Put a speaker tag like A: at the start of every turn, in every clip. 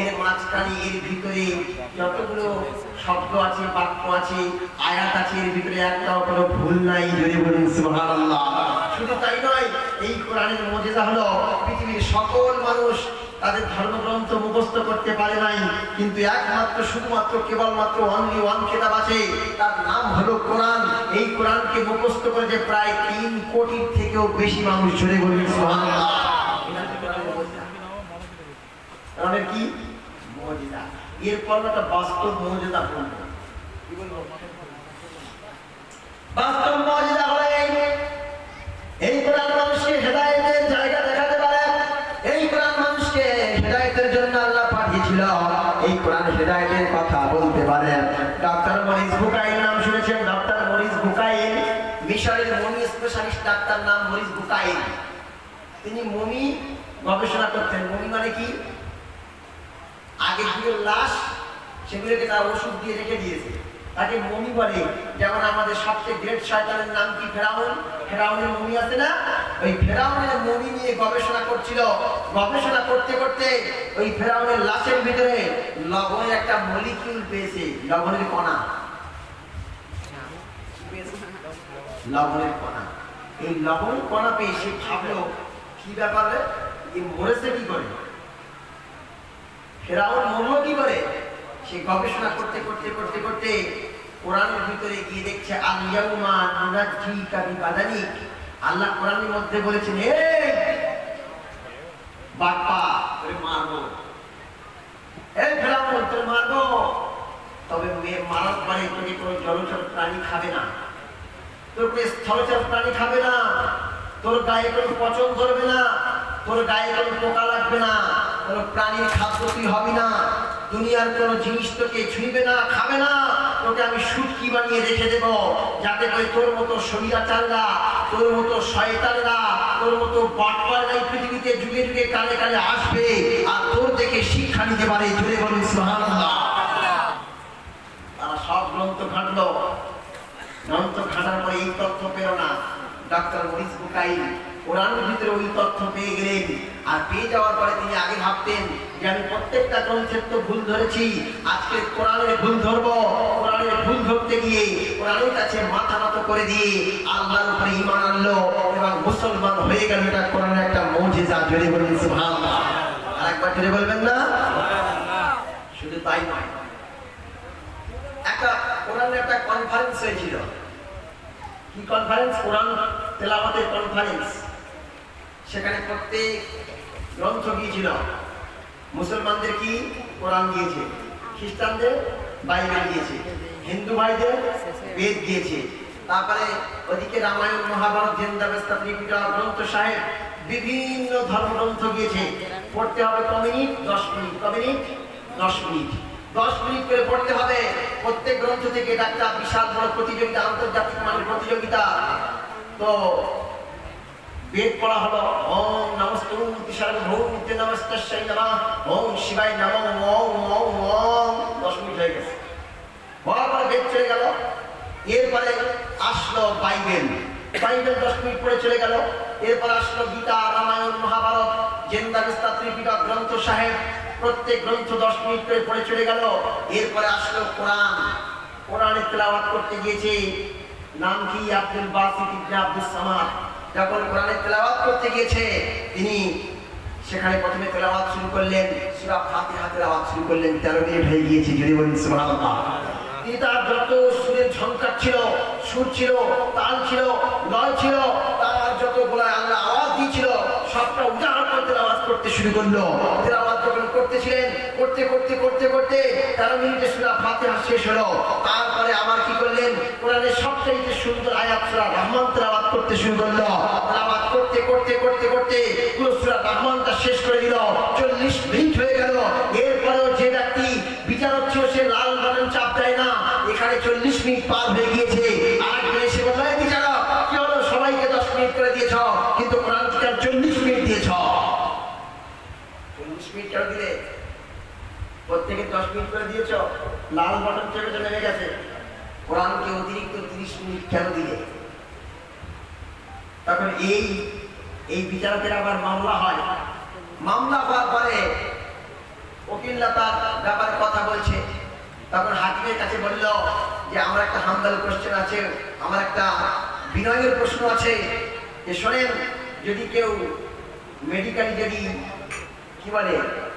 A: এর মাঝখানে, এর ভিতরে যতগুলো শব্দ আছে, বাক্য আছে, আয়াত আছে, এর ভিতরে একটাও কোনো ভুল নাই যদি বলুন সুবহানাল্লাহ। শুধু তাই নয়, এই কোরআনের মর্যাদা হলো পৃথিবীর সকল মানুষ তাদের ধর্মগ্রন্থ মুখস্থ করতে পারে নাই, কিন্তু একমাত্র, শুধুমাত্র, কেবলমাত্র অনলি ওয়ান খেতাব আছে, তার নাম হলো কোরআন। এই কোরআনকে মুখস্থ করেছে প্রায় তিন কোটির থেকেও বেশি মানুষ জুড়ে হচ্ছে কোরআনের কি? মর্যাদা এরপর একটা বাস্তব বলব বলব। বাস্তব মর্যাদা হলো এই এই কোরআন মানুষকে হেদায়েতের জায়গা দেখাতে পারে এই কোরআন মানুষকে হেদায়েতের জন্য আল্লাহ পাঠিয়েছিল এই কোরআন হেদায়েতের কথা বলতে পারে ডক্টর মরিস বুকাইল নাম শুনেছেন ডক্টর মরিস বুকাইল মিশরের মমি স্পেশালিস্ট ডাক্তার নাম মরিস বুকাইল। তিনি মমি গবেষণা করতেন। মমি মানে কি? আগে যুগের লাশ, সেগুলোকে তারা ওষুধ দিয়ে রেখে দিয়েছে। তাকে মমি বলে। যেমন আমাদের সবচেয়ে গ্রেট শয়তানের নাম কি? ফেরাউন। ফেরাউনের মমি আছে না? ওই ফেরাউনের মমি নিয়ে গবেষণা করছিল। গবেষণা করতে করতে ওই ফেরাউনের লাশের ভিতরে লবণের একটা মলিকিউল পেয়েছে, লবণের কণা। লবণের কণা। এই লবণ কণা পেয়ে সে ভাবলো, কি ব্যাপারে এই মরেছে কি করে? ফেরাউন মরলো কি করে? সে গবেষণা করতে করতে করতে করতে কোরআনের ভিতরে গিয়ে দেখছে আলিয়াউমা নুনাজ্জিকা বিবাদানিক আল্লাহ কোরআনের মধ্যে বলেছেন, এই বাপ্পা, তোরে মারবো। এই ফেরাউন, তোরে মারবো? তবে মেয়ে মারার পরে তোকে কোনো জলচর প্রাণী খাবে না। তোকে স্থলচর প্রাণী খাবে না। তোর গায়ে কোনো পচন ধরবে না। তোর গায়ে কোনো পোকা লাগবে না। কোনো প্রাণীর খাদ্য তুই হবি না। দুনিয়ার কোনো জিনিস তোকে ছুঁইবে না, খাবে না। তোকে আমি সুটকি বানিয়ে রেখে দেব। যাতে করে তোর মতো শরীরাচাররা, তোর মতো শয়তানরা, তোর মতো বাটপাররা এই পৃথিবীতে যুগে যুগে কালে কালে আসবে আর তোর দেখে শিক্ষা নিতে পারে। জুড়ে বলুন, সুবহানাল্লাহ। তারা সব গ্রন্থ ঘাটলো গ্রন্থ ঘাটার পরে এই তথ্য পেল না। ডাক্তার মরিস বুকাই কোরআনের ভিতরে ওই তথ্য পেয়ে গেলেন। আর পেয়ে যাওয়ার পরে তিনি আগে ভাবতেন যে আমি প্রত্যেকটা গ্রন্থের তো ভুল ধরেছি। আজকে কোরআনের ভুল ধরবো। কোরআনের ভুল ধরতে গিয়ে কোরআনের কাছে মাথা নত করে দিয়ে আল্লাহর উপরে ইমান আনলো এবং মুসলমান হয়ে গেল। এটা কোরআনের একটা মৌজিজা। জোরে বলুন, সুবহানাল্লাহ। আর একবার জোরে বলবেন না? শুধু তাই নয়। একটা কোরআনের একটা কনফারেন্স হয়েছিল। কি কনফারেন্স কোরআন তেলাওয়াতের কনফারেন্স সেখানে প্রত্যেক গ্রন্থ গিয়েছিল। মুসলমানদের কি? কোরআন দিয়েছে। খ্রিস্টানদের বাইবেল দিয়েছে। হিন্দু ভাইদের বেদ দিয়েছে। তারপরে ওদিকে রামায়ণ, মহাভারত, জেন্দাবেস্তা ত্রিপিটা গ্রন্থ সাহেব বিভিন্ন ধর্মগ্রন্থ গিয়েছে। পড়তে হবে ক মিনিট দশ মিনিট। ক মিনিট দশ মিনিট। দশ মিনিট করে পড়তে হবে। প্রত্যেক গ্রন্থ থেকে এটা একটা বিশাল বড় প্রতিযোগিতা, আন্তর্জাতিক মানের প্রতিযোগিতা। তো বেদ পড়া হলো। ওম নমস্তুতি সর্বভৌমতে নমস্তস্যৈ নমঃ। ওম শিবায় নমঃ, ওম ওম ওম দশ মিনিট হয়ে গেছে। হওয়ার পরে বেদ চলে গেল। এরপরে আসলো বাইবেল। বাইবেল দশ মিনিট পরে চলে গেল। এরপর আসলো গীতা, রামায়ণ, মহাভারত গ্রন্থ সাহেব। প্রত্যেক গ্রন্থ দশ মিনিট করে পড়ে চলে গেল। এরপরে আসলো কোরআন। কোরআনে তেলাওয়াত করতে গিয়েছে। নাম কি? আব্দুল ইবনে আব্দুল সামাদ। যখন কোরআনে তেলাওয়াত করতে গিয়েছে, তিনি সেখানে প্রথমে তেলাওয়াত শুরু করলেন। সূরা ফাতিহা তেলাওয়াত শুরু করলেন। 13 মিনিট হয়ে গিয়েছে, যদি বলেন তিনি তার যত সুরের ঝঙ্কার ছিল সুর ছিল, তাল ছিল, লয় ছিল, তার যত গোলায় আল্লাহ আওয়াজ দিয়েছিল, সবটা উজাড় করে তেলাওয়াত করতে শুরু করল। তেলাওয়াত যখন করতেছিলেন, করতে করতে করতে করতে তেরো মিনিটে সুরা শেষ হলো। তারপরে আবার কি করলেন? কোরআনের সবচাইতে সুন্দর আয়াত সুরা রহমান করতে শুরু করল। তেলাওয়াত করতে করতে করতে করতে পুরো সুরা রহমানটা শেষ করে দিল চল্লিশ মিনিট হয়ে গেল এরপরেও যে ব্যক্তি বিচারক ছিল সে লাল বাটন চাপ দেয় না এখানে চল্লিশ মিনিট পার হয়ে গিয়েছে আর একজন এসে বলল "এই বিচারক কি হলো সবাইকে দশ মিনিট করে দিয়েছ মিনিট করে দিয়েছ? লাল বটন চেপে নেমে গেছে। কোরআনকে অতিরিক্ত তিরিশ মিনিট কেন দিলে? তখন এই এই বিচারকের আবার মামলা হয়। মামলা হওয়ার পরে উকিল্লা তার ব্যাপারে কথা বলছে। তখন হাকিমের কাছে বলল যে, আমার একটা হামদাল কোশ্চেন আছে, আমার একটা বিনয়ের প্রশ্ন আছে। যে, শোনেন, যদি কেউ মেডিকেল যদি, কি বলে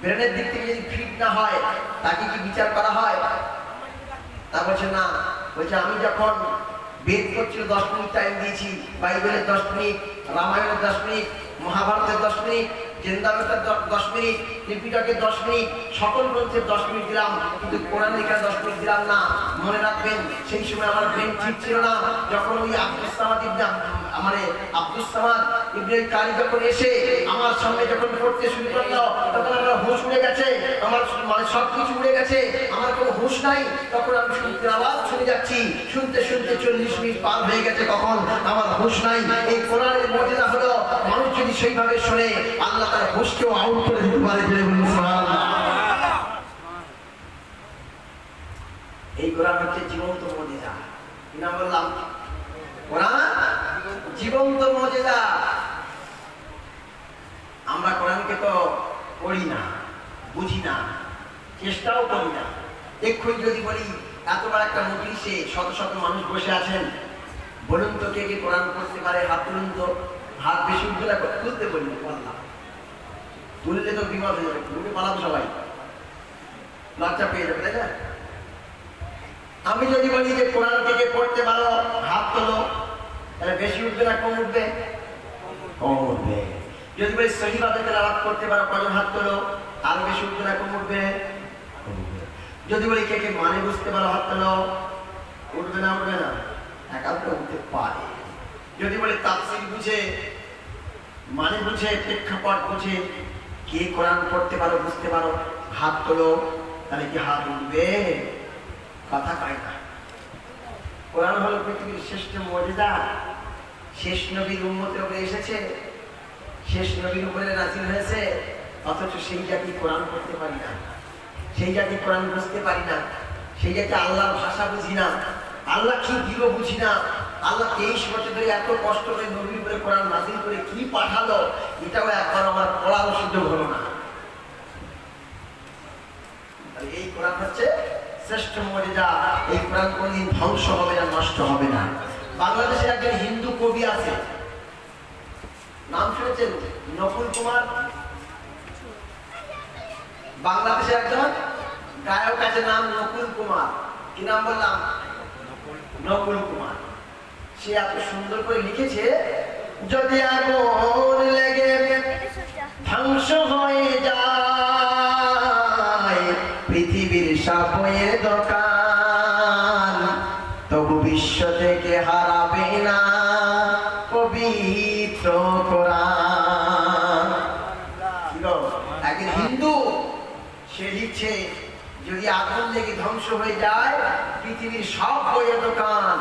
A: ব্রেনের দিক থেকে যদি ফিট না হয়, তাকে কি বিচার করা হয়? তা বলছে না। বলছে, আমি যখন বেদ করছিল, দশ মিনিট টাইম দিয়েছি, বাইবেলের দশ মিনিট, রামায়ণের দশ মিনিট, মহাভারতের দশ মিনিট জেন্দাবেতার দশ মিনিট, ত্রিপিটকের দশ মিনিট, সকল গ্রন্থের দশ মিনিট দিলাম, কিন্তু কোরআন লেখার দশ মিনিট দিলাম না। মনে রাখবেন, সেই সময় আমার ব্রেন ঠিক ছিল না। যখন ওই আব্দুল সামাদ ইবনে মানে আব্দুল সামাদ ইবনে কারি যখন এসে আমার সামনে যখন পড়তে শুরু করল, তখন আমার হুঁশ উড়ে গেছে, আমার মানে সব উড়ে গেছে, আমার কোনো হুঁশ নাই। তখন আমি শুনতে আওয়াজ শুনে যাচ্ছি, শুনতে শুনতে চল্লিশ মিনিট পার হয়ে গেছে কখন, আমার হুঁশ নাই। এই কোরআনের মর্যাদা হলো, মানুষ যদি সেইভাবে শোনে, আল্লাহ তার হুঁশকেও আউট করে দিতে পারে এই কোরআন হচ্ছে জীবন্ত মর্যাদা। কি বললাম? কোরআন? জীবন্ত মর্যাদা। আমরা কোরআনকে তো পড়ি না, বুঝি না, চেষ্টাও করি না। এক্ষুনি যদি বলি এত বড় একটা মজলিসে শত শত মানুষ বসে আছেন। বলুন তো কে কে কোরআন পড়তে পারে, হাত তুলুন তো। হাত বেশি না তুলতে বলি বললাম তুললে তো বিপদ হয়ে যাবে তুলতে পালাবো সবাই। লজ্জা পেয়ে যাবে, তাই না? আমি যদি বলি যে কোরআন থেকে পড়তে পারো, হাত তোলো, তাহলে বেশি না কম উঠবে? কম উঠবে। যদি বলি সহিভাবে তেলাওয়াত করতে পারো কজন হাত তোলো, আরও বেশি উঠবে না কম উঠবে। যদি বলি কে কে মানে বুঝতে পারো, হাত তোলো, উঠবে না উঠবে না? একান্ত উঠতে পারে। যদি বলি তাফসির বুঝে মানে বুঝে, প্রেক্ষাপট বুঝে, কে কোরআন পড়তে পারো, বুঝতে পারো, হাত তোলো, তাহলে কি হাত উঠবে? কথা কয় না। কোরআন হলো পৃথিবীর শ্রেষ্ঠ মর্যাদা শেষ নবীর উন্মতের উপরে এসেছে। শেষ নবীর উপরে নাজিল হয়েছে, অথচ সেই জাতি কোরআন পড়তে পারি না। সেই জাতি কোরআন বুঝতে পারি না। সেই জাতি আল্লাহর ভাষা বুঝি না। আল্লাহ কি দিল বুঝি না। আল্লাহ তেইশ বছর ধরে এত কষ্ট করে নবীর উপরে কোরআন নাজিল করে কি পাঠালো, এটাও একবার আমার পড়ারও সুযোগ হলো না। এই কোরআন হচ্ছে শ্রেষ্ঠ মর্যাদা। এই কোরআন কোনদিন ধ্বংস হবে না, নষ্ট হবে না। বাংলাদেশে একজন হিন্দু কবি নাম শুনেছেন? নকুল কুমার। বাংলাদেশে একজন গায়ক আছে নাম নকুল কুমার। কি নাম বললাম? নকুল কুমার। সে এত সুন্দর করে লিখেছে যদি আগুন লেগে ধ্বংস যদি আগুন লেগে ধ্বংস হয়ে যায়, পৃথিবীর সব বইয়ের দোকান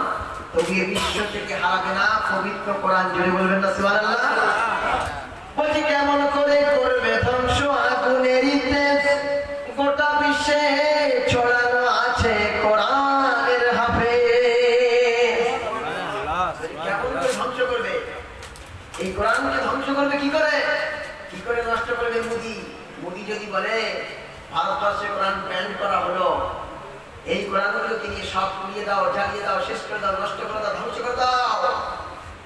A: তবু বিশ্ব থেকে হারাবে না, পবিত্র কোরআন জুড়ে বলবেন না, সুবহানাল্লাহ। বলছি, কেমন করে করবে ধ্বংস আগুনেরই তেজ গোটা বিশ্বে ছড়ানো আছে কোরআনের হাফে কেমন করে ধ্বংস করবে? এই কোরআনকে ধ্বংস করবে কি করে? কি করে নষ্ট করবে মোদি? মোদি যদি বলে ভারতবর্ষে কোরআন ব্যান করা হলো। এই কোরআনগুলোকে নিয়ে সব পুড়িয়ে দাও, জ্বালিয়ে দাও, শেষ করে দাও, নষ্ট করে দাও, ধ্বংস করে দাও?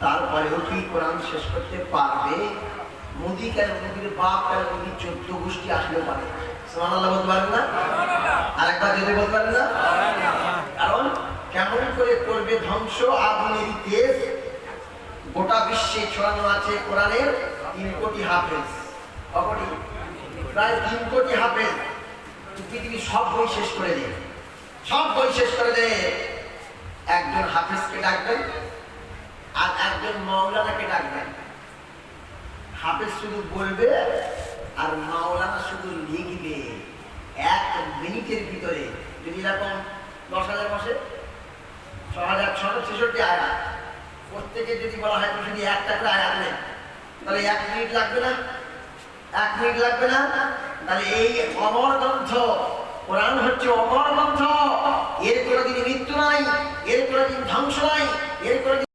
A: তারপরেও কি কোরআন শেষ করতে পারবে? মোদি কেন, মোদির বাপ কেন, মোদির চোদ্দ গোষ্ঠী আসলেও পারে? সোমান বলতে পারেন না? যদি বলতে পারেন না? কারণ কেমন করে করবে ধ্বংস আগুনের তেজ গোটা বিশ্বে ছড়ানো আছে কোরআনের তিন কোটি হাফেজ। অপটি প্রায় তিন কোটি হাফেজ। পৃথিবীর সব বই শেষ করে দেয় সব বই শেষ করে দেয় একজন হাফেজকে ডাকবেন আর একজন মাওলানাকে ডাকবেন হাফেজ শুধু বলবে আর মাওলানা শুধু লিখবে। এক মিনিটের ভিতরে। যদি এরকম দশ হাজার বসে, ছ হাজার, ছশো ছেষট্টি আয়াত প্রত্যেকে যদি বলা হয় তুমি যদি একটা করে আয়াত নেই তাহলে এক মিনিট লাগবে না? এক মিনিট লাগবে না? তাহলে এই অমর গ্রন্থ, কোরআন হচ্ছে অমর গ্রন্থ। এর কোনোদিন মৃত্যু নাই, এর কোনোদিন ধ্বংস নাই, এর কোনোদিন